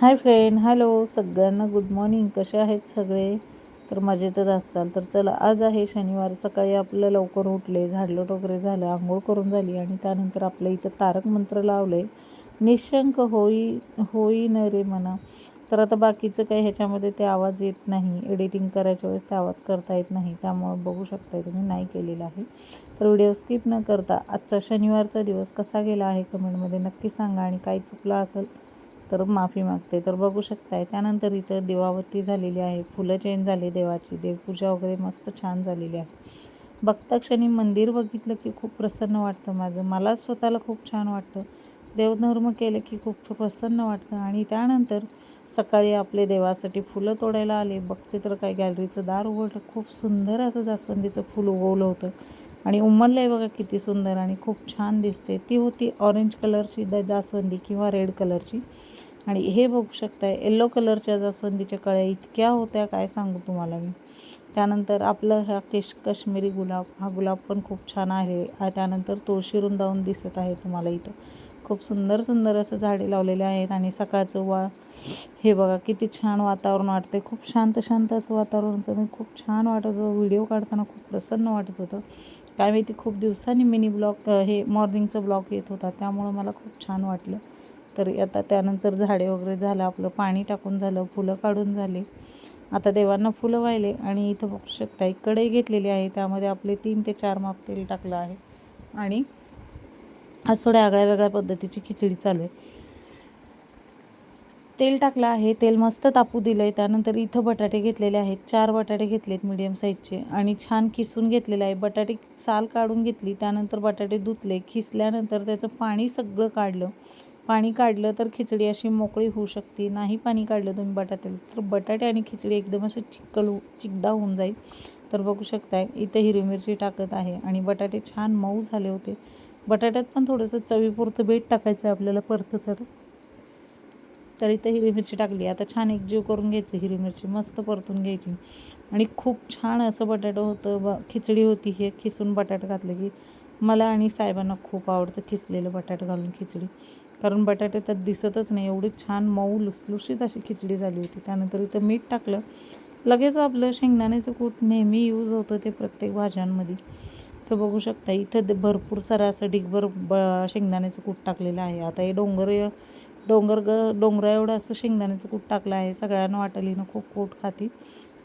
Hi friend hello. सगळ्यांना good morning. कसे आहेत सगळे? तर मजेतच असाल तर चला आज आहे शनिवार. सकाळी आपलं लवकर उठले झाडलं टोकरे झालं आंघोळ करून झाली आणि त्यानंतर आपलं इथं तारक मंत्र लावले. निशंक होई होई न रे म्हणा तर आता बाकीचं काही ह्याच्यामध्ये ते आवाज येत नाही. एडिटिंग करायच्या वेळेस ते आवाज करता येत नाही. त्यामुळं बघू शकताय तुम्ही नाही केलेलं आहे. तर व्हिडिओ स्किप न करता आजचा शनिवारचा दिवस कसा गेला आहे कमेंटमध्ये नक्की सांगा आणि काही चुकलं असेल तर माफी मागते. तर बघू शकताय त्यानंतर इथं देवावती झालेली आहे. फुलं चेंज झाली देवाची. देवपूजा वगैरे मस्त छान झालेली आहे. बघता क्षणी मंदिर बघितलं की खूप प्रसन्न वाटतं माझं. मला स्वतःला खूप छान वाटतं. देवधर्म केलं की खूप प्रसन्न वाटतं. आणि त्यानंतर सकाळी आपले देवासाठी फुलं तोडायला आले. बघते तर काय गॅलरीचं दार उघडलं. खूप सुंदर असं जास्वंदीचं फुल उगवलं होतं. आणि उमललं आहे बघा किती सुंदर आणि खूप छान दिसते. ती होती ऑरेंज कलरची द जास्वंदी किंवा रेड कलरची. आणि हे बघू शकताय येल्लो कलरच्या जास्वंदीच्या कळ्या इतक्या होत्या काय सांगू तुम्हाला मी. त्यानंतर आपलं हा केश काश्मीरी गुलाब हा गुलाब पण खूप छान आहे. त्यानंतर तुळशी रुंदावून दिसत आहे तुम्हाला इथं. खूप सुंदर सुंदर असं झाडे लावलेले आहेत आणि सकाळचं वा हे बघा किती छान वातावरण वाटते खूप शांत शांत असं वातावरण होतं मी खूप छान वाटत होतं. व्हिडिओ काढताना खूप प्रसन्न वाटत होतं. काय माहिती खूप दिवसांनी मिनी ब्लॉग हे मॉर्निंगचं ब्लॉग येत होता. त्यामुळं मला खूप छान वाटलं. तर आता त्यानंतर झाडे वगैरे झालं आपलं पाणी टाकून झालं फुलं काढून झाले. आता देवांना फुलं वाहिले आणि इथं बघू शकता एक कढई घेतलेली आहे त्यामध्ये आपले तीन ते चार माप तेल टाकलं आहे. आणि आज थोड्या आगळ्या वेगळ्या पद्धतीची खिचडी चालू आहे. तेल टाकलं आहे तेल मस्त तापू दिलं आहे त्यानंतर इथं बटाटे घेतलेले आहेत चार बटाटे घेतलेत मीडियम साईजचे आणि छान किसून घेतलेले आहे. बटाटे साल काढून घेतली त्यानंतर बटाटे धुतले खिसल्यानंतर त्याचं पाणी सगळं काढलं. पाणी काढलं तर खिचडी अशी मोकळी होऊ शकते. नाही पाणी काढलं तुम्ही बटाट्याला तर बटाटे आणि खिचडी एकदम असं चिक्कल चिकदा होऊन जाईल. तर बघू शकताय इथं हिरवी मिरची टाकत आहे आणि बटाटे छान मऊ झाले होते. बटाट्यात पण थोडंसं चवीपुरतं बेट टाकायचं आहे आपल्याला परत तर. तर इथं हिरवी मिरची टाकली. आता छान एकजीव करून घ्यायचं हिरवी मिरची मस्त परतून घ्यायची. आणि खूप छान असं बटाटं होतं ब खिचडी होती हे खिसून बटाटं घातलं की. मला आणि साहेबांना खूप आवडतं खिसलेलं बटाटं घालून खिचडी. कारण बटाटे त्यात दिसतच नाही. एवढी छान मऊ लुसलुशीत अशी खिचडी झाली होती. त्यानंतर इथं मीठ टाकलं. लगेच आपलं शेंगदाण्याचं कूट नेहमी यूज होतं ते प्रत्येक भाज्यांमध्ये. तर बघू शकता इथं भरपूर सारं असं ढिगभर ब शेंगदाण्याचं कूट टाकलेलं आहे. आता हे डोंगर डोंगर ग डोंगरा एवढं असं शेंगदाण्याचं कूट टाकलं आहे. सगळ्यांना वाटलीनं खूप कूट खाती.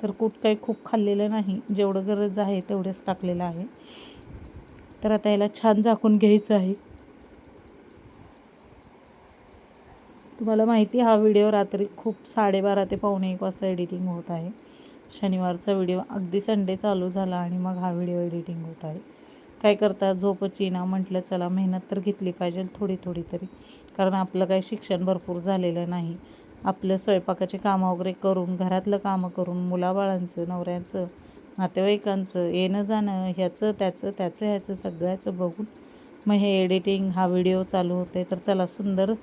तर कूट काही खूप खाल्लेलं नाही. जेवढं गरज आहे तेवढंच टाकलेलं आहे. तर आता याला छान झाकून घ्यायचं आहे. तुम्हाला माहिती हा व्हिडिओ रात्री खूप साडेबारा ते पावणे एक वाजता एडिटिंग होत आहे. शनिवारचा व्हिडिओ अगदी संडे चालू झाला आणि मग हा व्हिडिओ एडिटिंग होत आहे. काय करता झोपची ना म्हटलं चला मेहनत तर घेतली पाहिजे थोडी थोडी तरी. कारण आपलं काही शिक्षण भरपूर झालेलं नाही. आपलं स्वयंपाकाचे कामं वगैरे करून घरातलं कामं करून मुलाबाळांचं नवऱ्यांचं नातेवाईकांचं येणं जाणं ह्याचं त्याचं त्याचं ह्याचं सगळ्याचं बघून मग हे एडिटिंग हा व्हिडिओ चालू होते तर चला सुंदर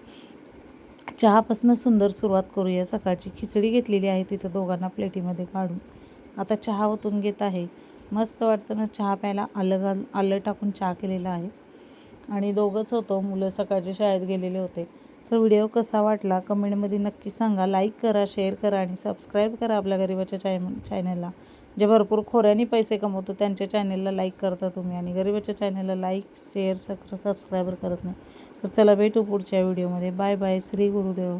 चहापासून सुंदर सुरुवात करूया. सकाळची खिचडी घेतलेली आहे तिथं दोघांना प्लेटीमध्ये काढून. आता चहा ओतून घेत आहे. मस्त वाटतं ना चहा प्यायला आलं घाल आलं टाकून चहा केलेला आहे. आणि दोघंच होतो. मुलं सकाळच्या शाळेत गेलेले होते. तर व्हिडिओ कसा वाटला कमेंटमध्ये नक्की सांगा. लाईक करा शेअर करा आणि सबस्क्राईब करा आपल्या गरिबाच्या चाय चॅनलला. जे भरपूर खोऱ्याने पैसे कमवतो त्यांच्या चॅनलला लाईक करता तुम्ही आणि गरिबाच्या चॅनलला लाईक शेअर सक सबस्क्रायबर करत नाही. तर चला भेटू पुढच्या व्हिडिओमध्ये. Bye bye. श्री गुरुदेव.